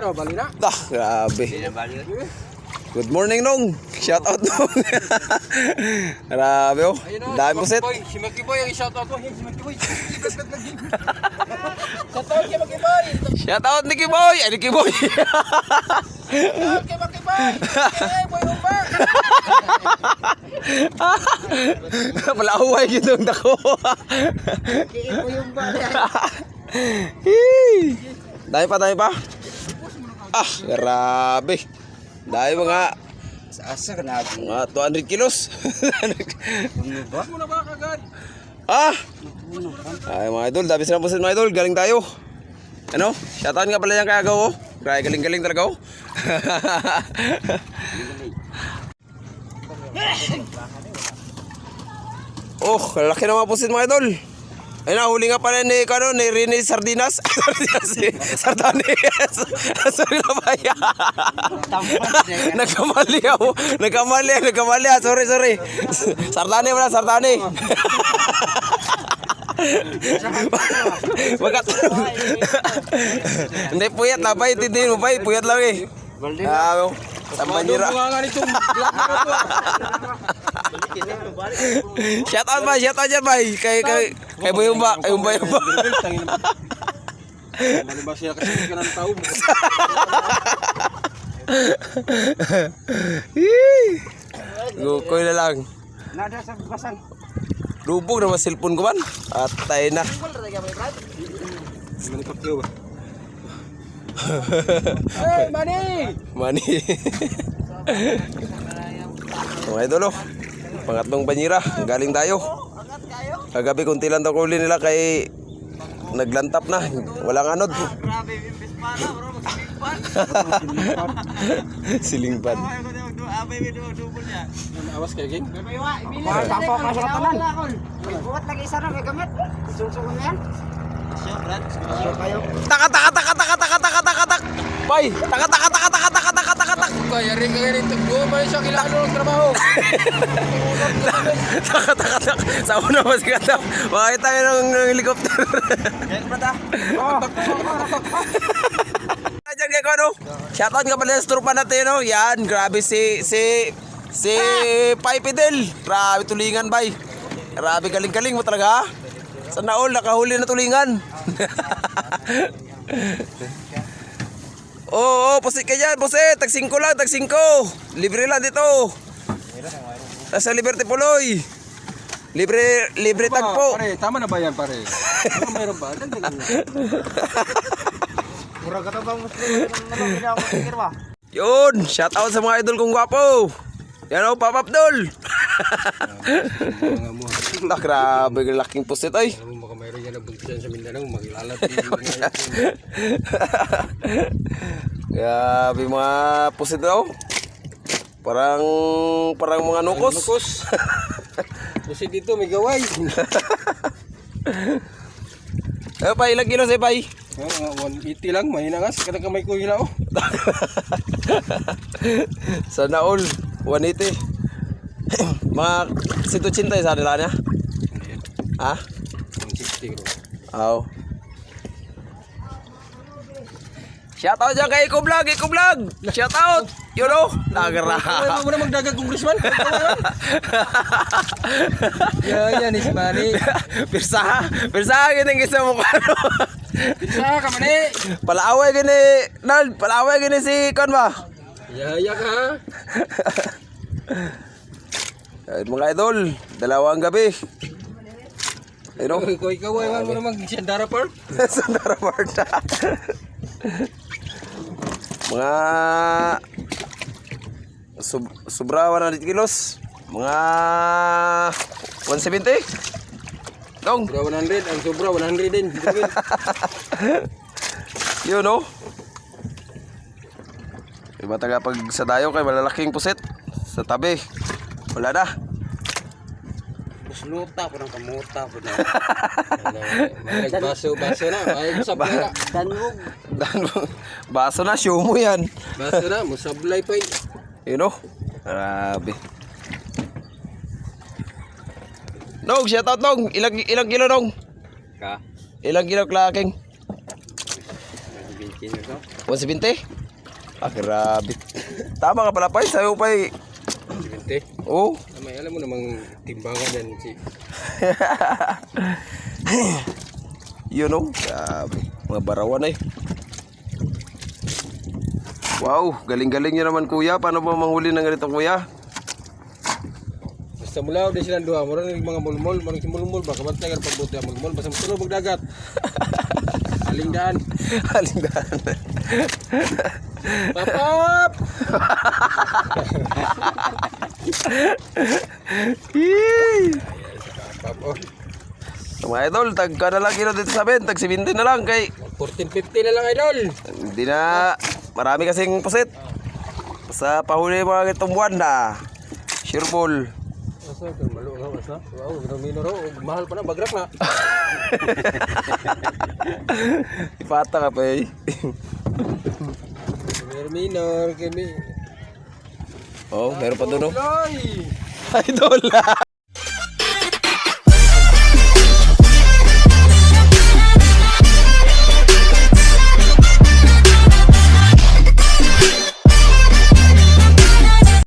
na, bali na. Ah, grabe. Good morning, Nong. Shout out, Nong. grabe, oh. Dami si. Makiboy. Si Makiboy ang i-shout out ko. Hey, si Makiboy. Shout out kay Makiboy. Shout out, Nicky Boy. Ay, Nicky Boy. Shout out kay Makiboy. Hey, boy umba. Palaway yun ang dako. Boy umba. Hii. Dami pa, dami pa. Ah, grabe. Dami mga Sa asa ka na. mga 200 kilos. Ano ba? Muna ba kagad? ah! Ay mga idol, dami silang pusit mga idol. Galing tayo. Ano? Shoutout nga pala yan kaya go. oh. Grabe, galing-galing talaga oh. oh, laki na mga pusit mga idol. Ay na, huli nga pala ni, ano, ni Rene Sardinas. Sardinas, eh. Sardanes. Sorry na ba yan? nagkamali ako. Nagkamali, nagkamali. ah. Sorry, sorry. Sardane wala, sardane. Magat. Hindi, puyat lang. Bay, tindihin mo, bay. Puyat lang eh. Ah, sa manira. Bunga nga nitong na. Shout out ba? Shout out dyan, bay. Kay, kay, kay Buyumba. Kay Buyumba. Buyumba. Mali ba siya kasi ka ng tao? Gukoy na lang. Nada sa basan. Lubog na mas cellphone ko man. At tayo na. Manipakyo ba? Hey! Money. Mga idol, oh. Pangatlong banyira. Galing tayo. Kagabi kunti lang daw nila kay naglantap na. Walang anod. Grabe, imbes para bro, magsilingpan. Silingpad. Abay, may double niya. Awas kayo, King? Mahal, tampo ka sa tanan. Bukat lagi isa na, may gamit. Susunod na yan. Taka taka taka taka taka taka taka tak. Bay, taka taka taka taka taka taka taka tak. Kaya rin kaya rin ito. Buo ba siya kailangan ng trabaho? Taka taka tak. Sa una mas kata. Makita tayo ng ng helicopter. Yan, Brad ah. Diyan kay ano? Shoutout nga pala sa trupa natin, no? Yan, grabe si si si Pai Fidel. Grabe tulingan, bay. Grabe galing-galing mo talaga. ha? Sana all nakahuli na tulingan. Oo, oh, pusit ka dyan, pusit. Tag 5 lang, tag 5. Libre lang dito. Sa Liberty Puloy. Libre, libre tag po. Pare, tama na ba yan, pare? Ano mayroon ba? Mura ka to bang ano. Yun, shout out sa mga idol kong gwapo. Yan o, Pap Abdul. Mga mo. Ah, grabe, laking pusit ay. Alam mo baka mayroon yan na buntisan sa Mindanao, magilalat. Grabe mga pusit daw. Parang parang mga nukos. Nukos. Kasi dito may gaway. Eh, pa ilang kilos eh, pay? Oh, mga 180 lang, mahina nga. Kada kamay ko hila oh. Sana all, 180. mga 180 sa nila niya. Ha? 160 bro. Aw. Shout out dyan kay Iko Vlog, Iko Vlog. Shout out. You know, nagara. Kaya mo na magdagang congressman. Yan, yan, is money. Pirsa, pirsa gini gisa mo kano. Bisa ka man eh. Palaaway gini, Nald, palaaway gini si kon ba? Yaya ka mga idol, dalawang gabi. Ayun o, Ikaw, ikaw ay mo na mag-sandara park. Sandara Marta. mga sub, sobra 100 kilos. Mga 170. Dong, Sobra 100, ang sobra 100 din. Yun o. Iba taga pag sa dayo kay malalaking pusit. Sa tabi. Wala na. Mas luta po ng kamuta po na. Baso, baso na. Ay, musablay na. Danmog. Dan baso na, show mo yan. Baso na, musablay pa yun. Yun o. Grabe. Nog, shout out Nog. Ilang, ilang kilo Nog? Ka? Ilang kilo klaking? Nag-binkin na to. 170? Ah, grabe. Tama ka pala, Pay. Sayo, Pay. 70. Oh. May alam mo namang timbangan yan si Yun oh. Grabe. Mga barawan eh. Wow, galing-galing nyo naman kuya. Paano ba manghuli ng ganito kuya? Basta mula din silang duha, mura ng mga mulmol, mura si mulmol ba kabantay kan pagbuti ang mulmol basta mo magdagat. Aling daan. Halindaan. Papap! Mga idol, tag ka na lang kilo dito sa amin. Tag 70 na lang kay 1450 na lang idol. hindi na marami kasing pusit. Sa pahuli mga itong buwan na. Sure ball. Asa kan malo na asa. Wow, ginang minoro, mahal pa na bagrak na. Ipata ka pa eh. Minor minor kami. Oh, meron pa doon oh. Ay! Idol!